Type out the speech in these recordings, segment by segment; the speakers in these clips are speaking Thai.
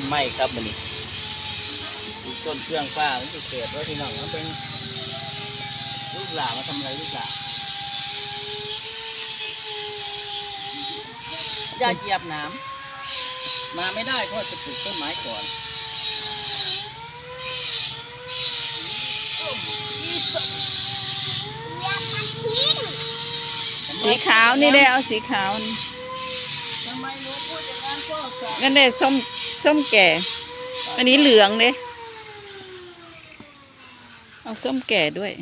ต้นไม้ครับมันนี่ปลูกต้นเครื่องฟ้ามันจะเกิดว่าพี่น้องมันเป็นลูกหลานมาทำอะไรลูกหลานอย่าเหยียบน้ำมาไม่ได้เพราะจะปลูกต้นไม้ก่อนสีขาวนี่ได้เอาสีขาวนี่ทำไมหนูพูดอย่างนั้นพ่อสอนนั่นได้ส้ม ส้มแก่ อันนี้เหลืองเด้เอาส้มแก่ด้วย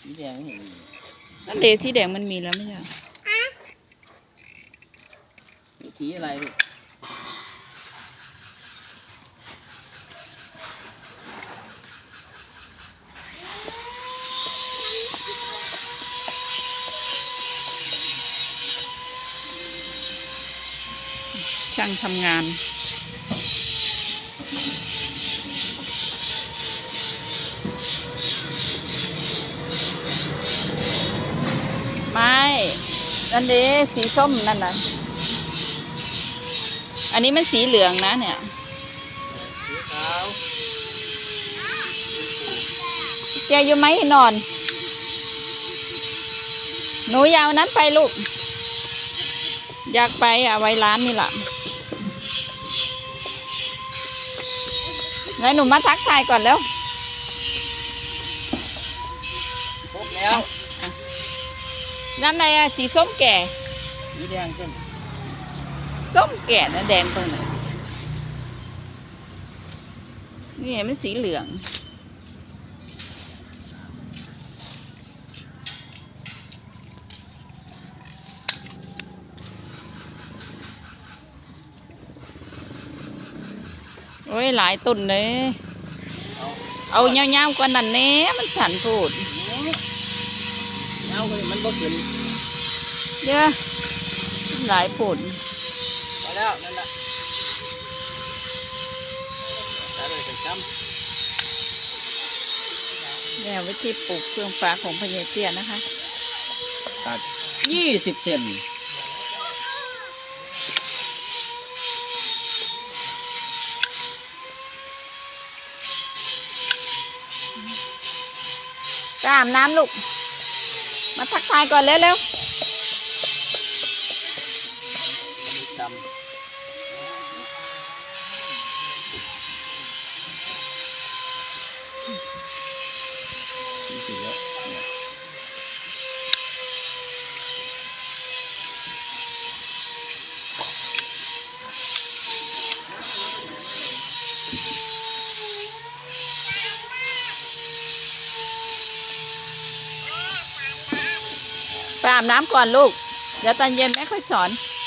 สีแดงไม่เห็นมีนั่นเดสีแดงมันมีแล้วไม่ใช่เหรอมีสีอะไรลูกช่างทำงาน นั่นเด้สีส้มนั่นน่ะ อันนี้มันสีเหลืองนะเนี่ยสีขาวแกอยู่ไหมนอน หนูยาวนั้นไปลูก อยากไปอะไว้ร้านนี่แหละแล้วหนูมาทักทายก่อนแล้วครบแล้ว นั่นไงอะสีส้มแก่ สีแดงขึ้นส้มแก่นะแดงตรงไหนนี่มันสีเหลือง โอ้ย หลายตุนเลย เอาเอาเงาวๆกว่านั้นแน่มันสันพูด เอาไปมันบ่ขึ้นเด้อหลายผลพอแล้วนั่นแหละใส่เลยใส่ซ้เนี่ยวิธีปลูกเครื่องฟ้าของพญาเตี้ยนะคะำตัดยี่สิบเซนไปอาบน้ำลูก มาทักทายก่อนเร็วด อาบน้ำก่อนลูก เดี๋ยวตอนเย็นแม่ค่อยสอนคน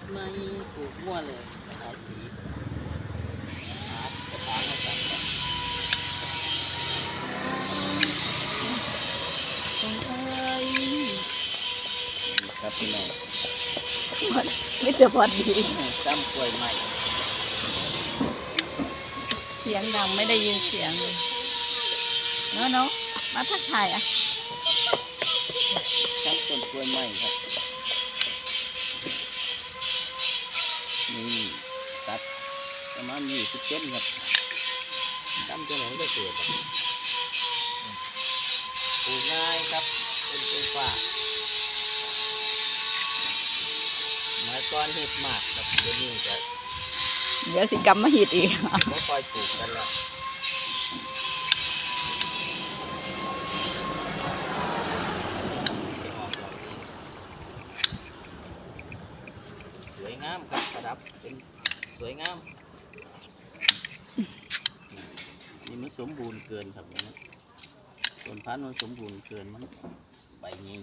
ชาติไม่ปลูกมั่วเลยหลายสีหาจะถามมาสั่งกันครับพี่น้องไม่จะพอดีจำกล้วยใหม่ เสียงดังไม่ได้ยินเสียงเลยเนาะเนาะมาทักทายอะจำต้นกล้วยใหม่ครับ นี่ตัดประมาณยี่สิบ เซนครับจำตัวไหนก็เกิดครับปลูกง่ายครับ เป็นต้นฟ้าไม้ก้อนเห็ดมากครับเดี๋ยวนี้จะเดี๋ยวสิกรรมมาหิดอีกไม่ค่อยปลูกกันแล้วสวยงามครับประดับเป็นสวยงาม มันสมบูรณ์เกินครับนต้นพันธุ์มันสมบูรณ์เกินมันใบนี้